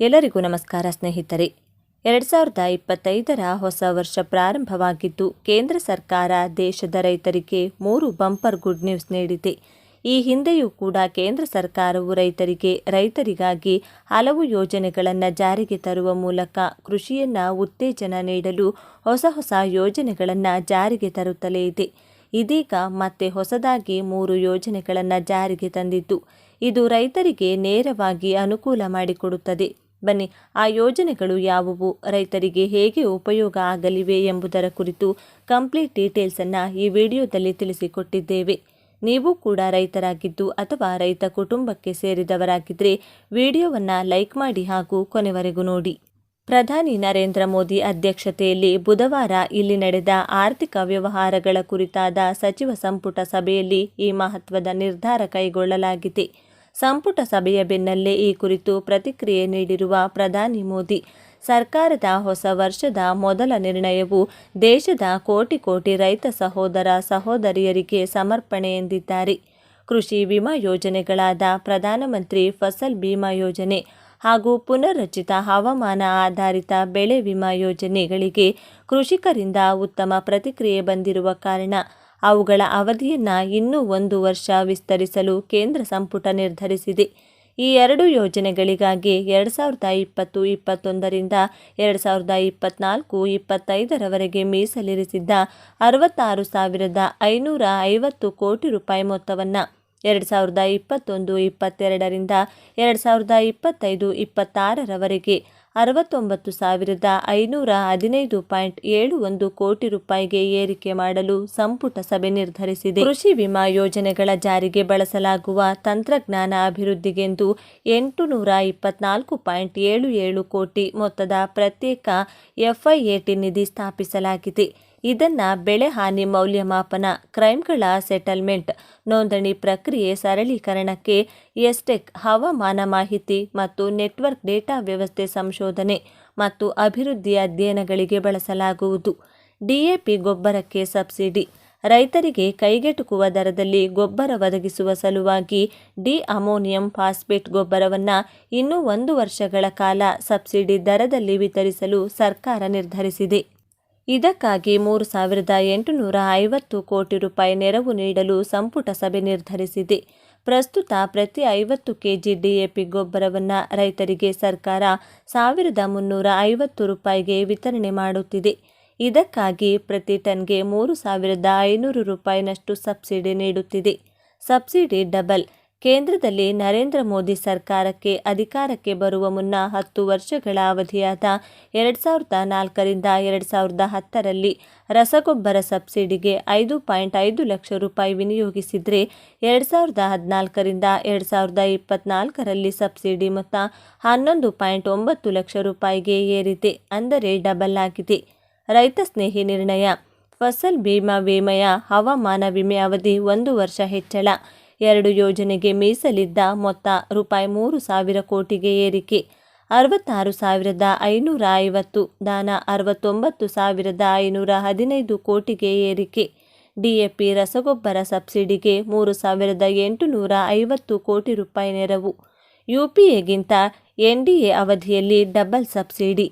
ಎಲ್ಲರಿಗೂ ನಮಸ್ಕಾರ ಸ್ನೇಹಿತರೆ. ಎರಡು ಸಾವಿರದ ಇಪ್ಪತ್ತೈದರ ಹೊಸ ವರ್ಷ ಪ್ರಾರಂಭವಾಗಿದ್ದು, ಕೇಂದ್ರ ಸರ್ಕಾರ ದೇಶದ ರೈತರಿಗೆ ಮೂರು ಬಂಪರ್ ಗುಡ್ ನ್ಯೂಸ್ ನೀಡಿದೆ. ಈ ಹಿಂದೆಯೂ ಕೂಡ ಕೇಂದ್ರ ಸರ್ಕಾರವು ರೈತರಿಗೆ, ರೈತರಿಗಾಗಿ ಹಲವು ಯೋಜನೆಗಳನ್ನು ಜಾರಿಗೆ ತರುವ ಮೂಲಕ ಕೃಷಿಯನ್ನು ಉತ್ತೇಜನ ನೀಡಲು ಹೊಸ ಹೊಸ ಯೋಜನೆಗಳನ್ನು ಜಾರಿಗೆ ತರುತ್ತಲೇ ಇದೆ. ಇದೀಗ ಮತ್ತೆ ಹೊಸದಾಗಿ ಮೂರು ಯೋಜನೆಗಳನ್ನು ಜಾರಿಗೆ ತಂದಿದ್ದು, ಇದು ರೈತರಿಗೆ ನೇರವಾಗಿ ಅನುಕೂಲ ಮಾಡಿಕೊಡುತ್ತದೆ. ಬನ್ನಿ, ಆ ಯೋಜನೆಗಳು ಯಾವುವು? ರೈತರಿಗೆ ಹೇಗೆ ಉಪಯೋಗ ಆಗಲಿವೆ ಎಂಬುದರ ಕುರಿತು ಕಂಪ್ಲೀಟ್ ಡೀಟೇಲ್ಸನ್ನು ಈ ವಿಡಿಯೋದಲ್ಲಿ ತಿಳಿಸಿಕೊಟ್ಟಿದ್ದೇವೆ. ನೀವು ಕೂಡ ರೈತರಾಗಿದ್ದು ಅಥವಾ ರೈತ ಕುಟುಂಬಕ್ಕೆ ಸೇರಿದವರಾಗಿದ್ದರೆ ವಿಡಿಯೋವನ್ನು ಲೈಕ್ ಮಾಡಿ ಹಾಗೂ ಕೊನೆವರೆಗೂ ನೋಡಿ. ಪ್ರಧಾನಿ ನರೇಂದ್ರ ಮೋದಿ ಅಧ್ಯಕ್ಷತೆಯಲ್ಲಿ ಬುಧವಾರ ಇಲ್ಲಿ ನಡೆದ ಆರ್ಥಿಕ ವ್ಯವಹಾರಗಳ ಕುರಿತಾದ ಸಚಿವ ಸಂಪುಟ ಸಭೆಯಲ್ಲಿ ಈ ಮಹತ್ವದ ನಿರ್ಧಾರ ಕೈಗೊಳ್ಳಲಾಗಿದೆ. ಸಂಪುಟ ಸಭೆಯ ಬೆನ್ನಲ್ಲೇ ಈ ಕುರಿತು ಪ್ರತಿಕ್ರಿಯೆ ನೀಡಿರುವ ಪ್ರಧಾನಿ ಮೋದಿ, ಸರ್ಕಾರದ ಹೊಸ ವರ್ಷದ ಮೊದಲ ನಿರ್ಣಯವು ದೇಶದ ಕೋಟಿ ಕೋಟಿ ರೈತ ಸಹೋದರ ಸಹೋದರಿಯರಿಗೆ ಸಮರ್ಪಣೆ ಎಂದಿದ್ದಾರೆ. ಕೃಷಿ ವಿಮಾ ಯೋಜನೆಗಳಾದ ಪ್ರಧಾನಮಂತ್ರಿ ಫಸಲ್ ಬಿಮಾ ಯೋಜನೆ ಹಾಗೂ ಪುನರ್ರಚಿತ ಹವಾಮಾನ ಆಧಾರಿತ ಬೆಳೆ ವಿಮಾ ಯೋಜನೆಗಳಿಗೆ ಕೃಷಿಕರಿಂದ ಉತ್ತಮ ಪ್ರತಿಕ್ರಿಯೆ ಬಂದಿರುವ ಕಾರಣ ಅವುಗಳ ಅವಧಿಯನ್ನು ಇನ್ನೂ ಒಂದು ವರ್ಷ ವಿಸ್ತರಿಸಲು ಕೇಂದ್ರ ಸಂಪುಟ ನಿರ್ಧರಿಸಿದೆ. ಈ ಎರಡು ಯೋಜನೆಗಳಿಗಾಗಿ ಎರಡು ಸಾವಿರದ ಇಪ್ಪತ್ತು, ಇಪ್ಪತ್ತೊಂದರಿಂದ ಎರಡು ಸಾವಿರದ ಇಪ್ಪತ್ನಾಲ್ಕು, ಇಪ್ಪತ್ತೈದರವರೆಗೆ ಮೀಸಲಿರಿಸಿದ್ದ ಅರವತ್ತಾರು ಸಾವಿರದ ಐನೂರ ಐವತ್ತು ಕೋಟಿ ರೂಪಾಯಿ ಮೊತ್ತವನ್ನು ಎರಡು ಸಾವಿರದ ಇಪ್ಪತ್ತೊಂದು, ಇಪ್ಪತ್ತೆರಡರಿಂದ ಎರಡು ಸಾವಿರದ ಇಪ್ಪತ್ತೈದು, ಇಪ್ಪತ್ತಾರರವರೆಗೆ ಅರವತ್ತೊಂಬತ್ತು ಸಾವಿರದ ಐನೂರ ಹದಿನೈದು ಪಾಯಿಂಟ್ ಏಳು ಒಂದು ಕೋಟಿ ರೂಪಾಯಿಗೆ ಏರಿಕೆ ಮಾಡಲು ಸಂಪುಟ ಸಭೆ ನಿರ್ಧರಿಸಿದೆ. ಕೃಷಿ ವಿಮಾ ಯೋಜನೆಗಳ ಜಾರಿಗೆ ಬಳಸಲಾಗುವ ತಂತ್ರಜ್ಞಾನ ಅಭಿವೃದ್ಧಿಗೆಂದು ಎಂಟು ನೂರ ಇಪ್ಪತ್ನಾಲ್ಕು ಪಾಯಿಂಟ್ ಏಳು ಏಳು ಕೋಟಿ ಮೊತ್ತದ ಪ್ರತ್ಯೇಕ ಎಫ್ಐಎಟಿ ನಿಧಿ ಸ್ಥಾಪಿಸಲಾಗಿದೆ. ಇದನ್ನ ಬೆಳೆ ಹಾನಿ ಮೌಲ್ಯಮಾಪನ, ಕ್ರೈಮ್ಗಳ ಸೆಟಲ್ಮೆಂಟ್, ನೋಂದಣಿ ಪ್ರಕ್ರಿಯೆ ಸರಳೀಕರಣಕ್ಕೆ ಎಸ್ಟೆಕ್ ಹವಾಮಾನ ಮಾಹಿತಿ ಮತ್ತು ನೆಟ್ವರ್ಕ್ ಡೇಟಾ ವ್ಯವಸ್ಥೆ ಸಂಶೋಧನೆ ಮತ್ತು ಅಭಿವೃದ್ಧಿ ಅಧ್ಯಯನಗಳಿಗೆ ಬಳಸಲಾಗುವುದು. ಡಿಎಪಿ ಗೊಬ್ಬರಕ್ಕೆ ಸಬ್ಸಿಡಿ. ರೈತರಿಗೆ ಕೈಗೆಟುಕುವ ದರದಲ್ಲಿ ಗೊಬ್ಬರ ಒದಗಿಸುವ ಸಲುವಾಗಿ ಡಿ ಅಮೋನಿಯಂ ಫಾಸ್ಫೇಟ್ ಗೊಬ್ಬರವನ್ನು ಇನ್ನೂ ಒಂದು ವರ್ಷಗಳ ಕಾಲ ಸಬ್ಸಿಡಿ ದರದಲ್ಲಿ ವಿತರಿಸಲು ಸರ್ಕಾರ ನಿರ್ಧರಿಸಿದೆ. ಇದಕ್ಕಾಗಿ ಮೂರು ಸಾವಿರದ ಎಂಟುನೂರ ಐವತ್ತು ಕೋಟಿ ರೂಪಾಯಿ ನೆರವು ನೀಡಲು ಸಂಪುಟ ಸಭೆ ನಿರ್ಧರಿಸಿದೆ. ಪ್ರಸ್ತುತ ಪ್ರತಿ ಐವತ್ತು ಕೆಜಿ ಡಿಎಪಿ ಗೊಬ್ಬರವನ್ನು ರೈತರಿಗೆ ಸರ್ಕಾರ ಸಾವಿರದ ಮುನ್ನೂರ ಐವತ್ತು ರೂಪಾಯಿಗೆ ವಿತರಣೆ ಮಾಡುತ್ತಿದೆ. ಇದಕ್ಕಾಗಿ ಪ್ರತಿ ಟನ್ಗೆ ಮೂರು ಸಾವಿರದ ಐನೂರು ರೂಪಾಯಿನಷ್ಟು ಸಬ್ಸಿಡಿ ನೀಡುತ್ತಿದೆ. ಸಬ್ಸಿಡಿ ಡಬಲ್ ಕೇಂದ್ರದಲ್ಲಿ ನರೇಂದ್ರ ಮೋದಿ ಸರ್ಕಾರಕ್ಕೆ ಅಧಿಕಾರಕ್ಕೆ ಬರುವ ಮುನ್ನ ಹತ್ತು ವರ್ಷಗಳ ಅವಧಿಯಾದ ಎರಡು ಸಾವಿರದ ನಾಲ್ಕರಿಂದ ಎರಡು ಸಾವಿರದ ಹತ್ತರಲ್ಲಿ ರಸಗೊಬ್ಬರ ಸಬ್ಸಿಡಿಗೆ ಐದು ಪಾಯಿಂಟ್ ಐದು ಲಕ್ಷ ರೂಪಾಯಿ ವಿನಿಯೋಗಿಸಿದರೆ ಎರಡು ಸಾವಿರದ ಹದಿನಾಲ್ಕರಿಂದ ಎರಡು ಸಾವಿರದ ಇಪ್ಪತ್ನಾಲ್ಕರಲ್ಲಿ ಸಬ್ಸಿಡಿ ಮೊತ್ತ ಹನ್ನೊಂದು ಪಾಯಿಂಟ್ ಒಂಬತ್ತು ಲಕ್ಷ ರೂಪಾಯಿಗೆ ಏರಿದೆ ಅಂದರೆ ಡಬಲ್ ಆಗಿದೆ. ರೈತ ಸ್ನೇಹಿ ನಿರ್ಣಯ. ಫಸಲ್ ಭೀಮಾ ವಿಮೆಯ ಹವಾಮಾನ ವಿಮೆ ಅವಧಿ ಒಂದು ವರ್ಷ ಹೆಚ್ಚಳ. ಎರಡು ಯೋಜನೆಗೆ ಮೀಸಲಿದ್ದ ಮೊತ್ತ ರೂಪಾಯಿ ಮೂರು ಸಾವಿರ ಕೋಟಿಗೆ ಏರಿಕೆ. ಅರವತ್ತಾರು ಸಾವಿರದ ಐನೂರ ಐವತ್ತು, ದಾನ ಅರವತ್ತೊಂಬತ್ತು ಸಾವಿರದ ಐನೂರ ಹದಿನೈದು ಕೋಟಿಗೆ ಏರಿಕೆ. ಡಿಎಪಿ ರಸಗೊಬ್ಬರ ಸಬ್ಸಿಡಿಗೆ ಮೂರು ಸಾವಿರದ ಎಂಟುನೂರ ಐವತ್ತು ಕೋಟಿ ರೂಪಾಯಿ ನೆರವು. ಯುಪಿಎಗಿಂತ ಎನ್ಡಿಎ ಅವಧಿಯಲ್ಲಿ ಡಬಲ್ ಸಬ್ಸಿಡಿ.